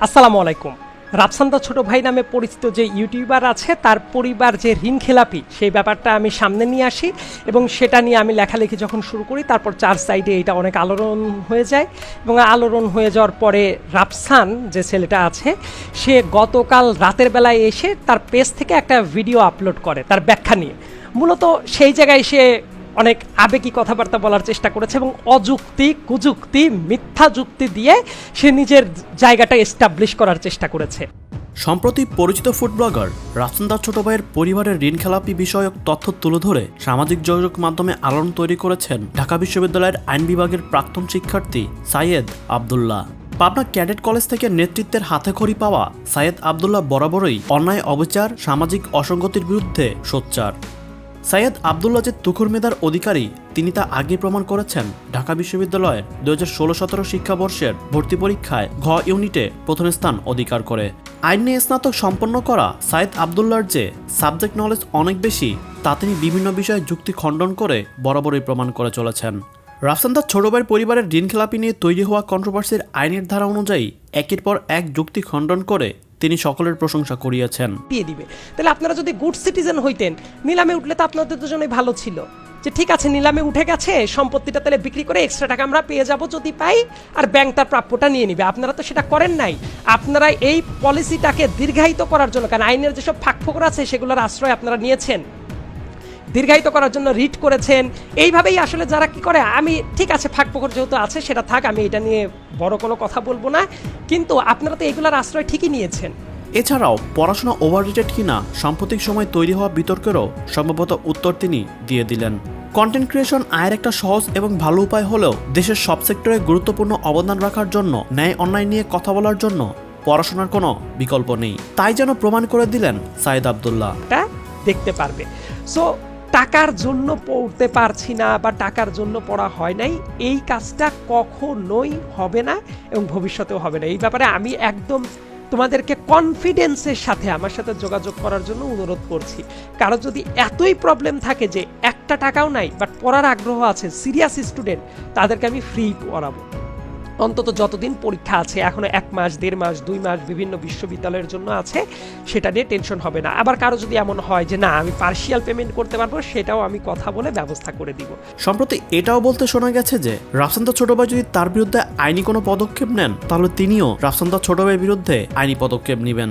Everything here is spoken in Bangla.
আসসালামু আলাইকুম। রাফসান্দা ছোট ভাই নামে পরিচিত যে ইউটিউবার আছে, তার পরিবার যে ঋণ খেলাপি সেই ব্যাপারটা আমি সামনে নিয়ে আসি এবং সেটা নিয়ে আমি লেখালেখি যখন শুরু করি, তারপর চার সাইডে এটা অনেক আলোড়ন হয়ে যায় এবং আলোড়ন হয়ে যাওয়ার পরে রাফসান যে ছেলেটা আছে, সে গতকাল রাতের বেলায় এসে তার পেজ থেকে একটা ভিডিও আপলোড করে, তার ব্যাখ্যা নিয়ে। মূলত সেই জায়গায় সে অনেক আবেগী কথাবার্তা বলার চেষ্টা করেছে এবং অযুক্তি, কুযুক্তি, মিথ্যা যুক্তি দিয়ে সে নিজের জায়গাটা এস্টাবলিশ করার চেষ্টা করেছে। সম্প্রতি পরিচিত ফুড ব্লগার রাফসান্দার ছোট ভাইয়ের পরিবারের ঋণ খেলাপি বিষয়ক তথ্য তুলে ধরে সামাজিক যোগাযোগ মাধ্যমে আলোড়ন তৈরি করেছেন ঢাকা বিশ্ববিদ্যালয়ের আইন বিভাগের প্রাক্তন শিক্ষার্থী সাইয়েদ আবদুল্লাহ। পাবনা ক্যাডেট কলেজ থেকে নেতৃত্বের হাতে খড়ি পাওয়া সাইয়েদ আবদুল্লাহ বরাবরই অন্যায়, অবিচার, সামাজিক অসঙ্গতির বিরুদ্ধে সোচ্চার। সাইয়েদ আবদুল্লাহ যে তুখুর মেধার অধিকারী, তিনি তা আগে প্রমাণ করেছেন ঢাকা বিশ্ববিদ্যালয়ের দু হাজার ষোলো, সতেরো শিক্ষাবর্ষের ভর্তি পরীক্ষায় ঘ ইউনিটে প্রথম স্থান অধিকার করে। আইন নিয়ে স্নাতক সম্পন্ন করা সাইয়েদ আবদুল্লার যে সাবজেক্ট নলেজ অনেক বেশি, তা তিনি বিভিন্ন বিষয়ে যুক্তি খণ্ডন করে বরাবরই প্রমাণ করে চলেছেন। রাফসান্দার ছোট ভাইয়ের পরিবারের ঋণ খেলাপি নিয়ে তৈরি হওয়া কন্ট্রোভার্সির আইনের ধারা অনুযায়ী একের পর এক যুক্তি খণ্ডন করে তিনি সকলের প্রশংসা করিয়াছেন। দিয়ে দিবে। তাহলে আপনারা যদি গুড সিটিজেন হইতেন, নিলামে উঠলে তো আপনাদের দুজনেই ভালো ছিল। যে ঠিক আছে, নিলামে উঠে গেছে, সম্পত্তিটা তাহলে বিক্রি করে এক্সট্রা টাকা আমরা পেয়ে যাব যদি পাই, আর ব্যাংক তার প্রাপ্যটা নিয়ে নিবে। আপনারা তো সেটা করেন নাই। আপনারা এই পলিসিটাকে দীর্ঘায়িত করার জন্য, কারণ আইনের যেসব ফাঁকফোকর আছে, সেগুলোর আশ্রয় আপনারা নিয়েছেন। দীর্ঘায়িত করার জন্য রিট করেছেন। এইভাবেই আসলে যারা কি করে আমি ঠিক আছে ফাঁক ফোকর যেহেতু আছে সেটা থাক আমি এটা নিয়ে বড় কোনো কথা বলব না। কিন্তু আপনারা তো এগুলোর আশ্রয় ঠিকই নিয়েছেন। এছাড়াও পড়াশোনা ওভাররেটেড কিনা সাম্প্রতিক সময় তৈরি হওয়া বিতর্কেরও সম্ভবত উত্তর তিনি দিয়ে দিলেন। কন্টেন্ট ক্রিয়েশন আয়ের একটা সহজ এবং ভালো উপায় হলেও দেশের সব সেক্টরে গুরুত্বপূর্ণ অবদান রাখার জন্য ন্যায় অন্যায় নিয়ে কথা বলার জন্য পড়াশোনার কোনো বিকল্প নেই। তাই যেন প্রমাণ করে দিলেন সাইদ আবদুল্লাহ। দেখতে পারবে। সো টাকার জন্য পড়তে পারছি না বা টাকার জন্য পড়া হয় নাই, এই কাজটা কখনোই হবে না এবং ভবিষ্যতেও হবে না। এই ব্যাপারে আমি একদম তোমাদেরকে কনফিডেন্সের সাথে আমার সাথে যোগাযোগ করার জন্য অনুরোধ করছি। কারও যদি এতই প্রবলেম থাকে যে একটা টাকাও নাই বাট পড়ার আগ্রহ আছে সিরিয়াস স্টুডেন্ট তাদেরকে আমি ফ্রি পড়াবো। অন্তত যতদিন পরীক্ষা আছে, এখনও এক মাস, দেড় মাস, দুই মাস বিভিন্ন বিশ্ববিদ্যালয়ের জন্য আছে, সেটা নিয়ে টেনশন হবে না। আবার কারও যদি এমন হয় যে, না, আমি পার্সিয়াল পেমেন্ট করতে পারব, সেটাও আমি কথা বলে ব্যবস্থা করে দিব। সম্প্রতি এটাও বলতে শোনা গেছে যে রাফসান্দা ছোট ভাই যদি তার বিরুদ্ধে আইনি কোনো পদক্ষেপ নেন, তাহলে তিনিও রাফসান্দা ছোট ভাইয়ের বিরুদ্ধে আইনি পদক্ষেপ নেবেন।